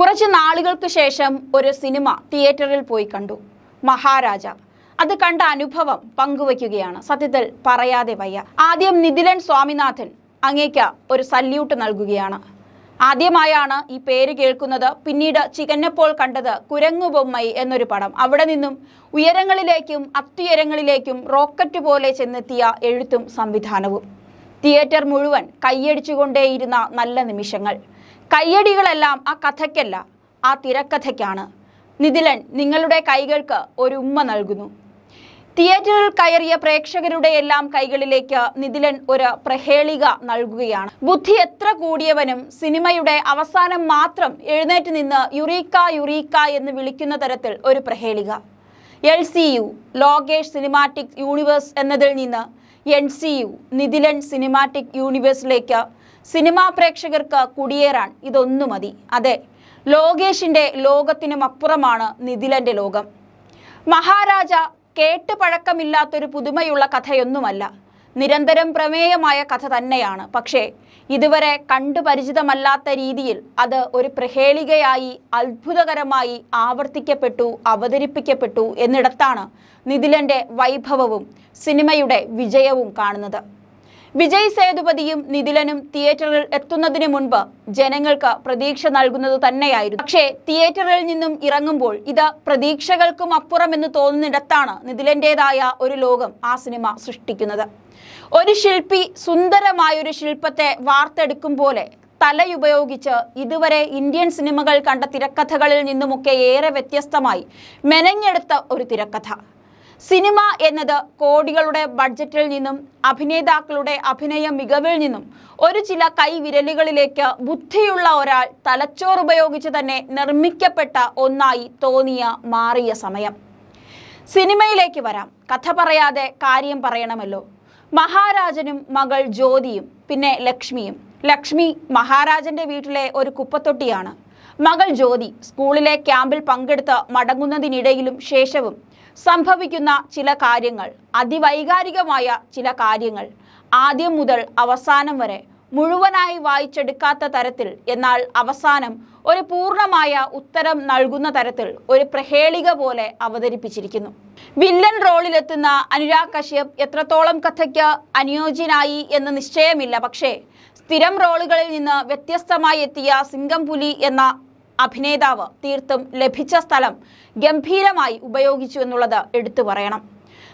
കുറച്ച് നാളുകൾക്ക് ശേഷം ഒരു സിനിമ തിയേറ്ററിൽ പോയി കണ്ടു. മഹാരാജ അത് കണ്ട അനുഭവം പങ്കുവയ്ക്കുകയാണ്. സത്യത്തിൽ പറയാതെ വയ്യ. ആദ്യം നിതിലൻ സ്വാമിനാഥൻ അങ്ങേക്ക് ഒരു സല്യൂട്ട് നൽകുകയാണ്. ആദ്യമായാണ് ഈ പേര് കേൾക്കുന്നത്. പിന്നീട് ചികന്നപ്പോൾ കണ്ടത് കുരങ്ങു ബൊമ്മൈ എന്നൊരു പടം. അവിടെ നിന്നും ഉയരങ്ങളിലേക്കും അത്യുയരങ്ങളിലേക്കും റോക്കറ്റ് പോലെ ചെന്നെത്തിയ എഴുത്തും സംവിധാനവും. തിയേറ്റർ മുഴുവൻ കൈയടിച്ചുകൊണ്ടേയിരുന്ന നല്ല നിമിഷങ്ങൾ. കയ്യടികളെല്ലാം ആ കഥയ്ക്കല്ല ആ തിരക്കഥയ്ക്കാണ്. നിതിലൻ നിങ്ങളുടെ കൈകൾക്ക് ഒരു ഉമ്മ നൽകുന്നു. തിയേറ്ററിൽ കയറിയ പ്രേക്ഷകരുടെ എല്ലാം കൈകളിലേക്ക് നിതിലൻ ഒരു പ്രഹേളിക നൽകുകയാണ്. ബുദ്ധി എത്ര കൂടിയവനും സിനിമയുടെ അവസാനം മാത്രം എഴുന്നേറ്റ് നിന്ന് യുറീക്ക യുറീക്ക എന്ന് വിളിക്കുന്ന തരത്തിൽ ഒരു പ്രഹേളിക. L C U Lokesh cinematic universe എന്നതിൽ നിന്ന് N C U Nithilan cinematic യൂണിവേഴ്സിലേക്ക് cinema പ്രേക്ഷകർക്ക് കുടിയേറാൻ ഇതൊന്നു മതി. അതെ ലോകേഷിന്റെ ലോകത്തിനും അപ്പുറമാണ് നിതിലന്റെ ലോകം. മഹാരാജ കേട്ട് പഴക്കമില്ലാത്തൊരു പുതുമയുള്ള കഥയൊന്നുമല്ല. നിരന്തരം പ്രമേയമായ കഥ തന്നെയാണ്. പക്ഷേ ഇതുവരെ കണ്ടു പരിചിതമല്ലാത്ത രീതിയിൽ അത് ഒരു പ്രഹേളികയായി അത്ഭുതകരമായി ആവർത്തിക്കപ്പെട്ടു അവതരിപ്പിക്കപ്പെട്ടു എന്നിടത്താണ് നിതിലന്റെ വൈഭവവും സിനിമയുടെ വിജയവും കാണുന്നത്. വിജയ് സേതുപതിയും നിതിലനും തിയേറ്ററിൽ എത്തുന്നതിന് മുൻപ് ജനങ്ങൾക്ക് പ്രതീക്ഷ നൽകുന്നത് തന്നെയായിരുന്നു. പക്ഷേ തിയേറ്ററിൽ നിന്നും ഇറങ്ങുമ്പോൾ ഇത് പ്രതീക്ഷകൾക്കും അപ്പുറമെന്ന് തോന്നുന്നിടത്താണ് നിതിലന്റെതായ ഒരു ലോകം ആ സിനിമ സൃഷ്ടിക്കുന്നത്. ഒരു ശില്പി സുന്ദരമായൊരു ശില്പത്തെ വാർത്തെടുക്കും പോലെ തലയുപയോഗിച്ച് ഇതുവരെ ഇന്ത്യൻ സിനിമകൾ കണ്ട തിരക്കഥകളിൽ നിന്നുമൊക്കെ ഏറെ വ്യത്യസ്തമായി മെനഞ്ഞെടുത്ത ഒരു തിരക്കഥ. സിനിമ എന്നത് കോടികളുടെ ബഡ്ജറ്റിൽ നിന്നും അഭിനേതാക്കളുടെ അഭിനയ മികവിൽ നിന്നും ഒരു ചില കൈവിരലുകളിലേക്ക് ബുദ്ധിയുള്ള ഒരാൾ തലച്ചോറ് ഉപയോഗിച്ച് തന്നെ നിർമ്മിക്കപ്പെട്ട ഒന്നായി തോന്നിയ മാറിയ സമയം. സിനിമയിലേക്ക് വരാം. കഥ പറയാതെ കാര്യം പറയണമല്ലോ. മഹാരാജനും മകൾ ജ്യോതിയും പിന്നെ ലക്ഷ്മിയും. ലക്ഷ്മി മഹാരാജന്റെ വീട്ടിലെ ഒരു കുപ്പത്തൊട്ടിയാണ്. മകൾ ജ്യോതി സ്കൂളിലെ ക്യാമ്പിൽ പങ്കെടുത്ത് മടങ്ങുന്നതിനിടയിലും ശേഷവും സംഭവിക്കുന്ന ചില കാര്യങ്ങൾ അതിവൈകാരികമായ ചില കാര്യങ്ങൾ ആദ്യം മുതൽ അവസാനം വരെ മുഴുവനായി വായിച്ചെടുക്കാത്ത തരത്തിൽ എന്നാൽ അവസാനം ഒരു പൂർണമായ ഉത്തരം നൽകുന്ന തരത്തിൽ ഒരു പ്രഹേളിക പോലെ അവതരിപ്പിച്ചിരിക്കുന്നു. വില്ലൻ റോളിലെത്തുന്ന അനുരാഗ് കശ്യപ് എത്രത്തോളം കഥയ്ക്ക് അനുയോജ്യനായി എന്ന് നിശ്ചയമില്ല. പക്ഷേ സ്ഥിരം റോളുകളിൽ നിന്ന് വ്യത്യസ്തമായി എത്തിയ സിംഗംപുലി എന്ന അഭിനേതാവ് തീർത്തും ലഭിച്ച സ്ഥലം ഗംഭീരമായി ഉപയോഗിച്ചു എന്നുള്ളത് എടുത്തു പറയണം.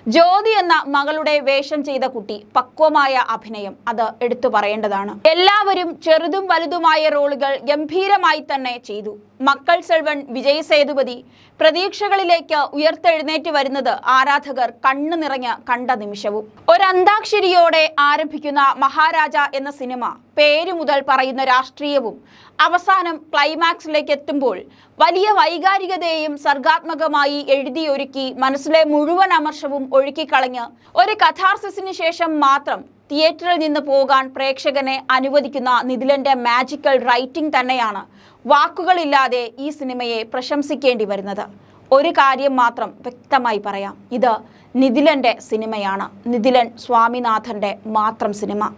ജ്യോതി എന്ന മകളുടെ വേഷം ചെയ്ത കുട്ടി പക്വമായ അഭിനയം അത് എടുത്തു പറയേണ്ടതാണ്. എല്ലാവരും ചെറുതും വലുതുമായ റോളുകൾ ഗംഭീരമായി തന്നെ ചെയ്തു. മക്കൾ സെൽവൻ വിജയ് സേതുപതി പ്രതീക്ഷകളിലേക്ക് ഉയർത്തെഴുന്നേറ്റ് വരുന്നത് ആരാധകർ കണ്ണു നിറഞ്ഞ് കണ്ട നിമിഷവും. ഒരന്താക്ഷരിയോടെ ആരംഭിക്കുന്ന മഹാരാജ എന്ന സിനിമ പേര് മുതൽ പറയുന്ന രാഷ്ട്രീയവും അവസാനം ക്ലൈമാക്സിലേക്ക് എത്തുമ്പോൾ വലിയ വൈകാരികതയെയും സർഗാത്മകമായി എഴുതിയൊരുക്കി മനസ്സിലെ മുഴുവൻ അമർഷവും ഒഴുക്കിക്കളഞ്ഞ് ഒരു കഥാർസിസിന് ശേഷം മാത്രം തിയേറ്ററിൽ നിന്ന് പോകാൻ പ്രേക്ഷകനെ അനുവദിക്കുന്ന നിതിലന്റെ മാജിക്കൽ റൈറ്റിംഗ് തന്നെയാണ് വാക്കുകളില്ലാതെ ഈ സിനിമയെ പ്രശംസിക്കേണ്ടി വരുന്നത്. ഒരു കാര്യം മാത്രം വ്യക്തമായി പറയാം. ഇത് നിതിലന്റെ സിനിമയാണ്. നിതിലൻ സ്വാമിനാഥന്റെ മാത്രം സിനിമ.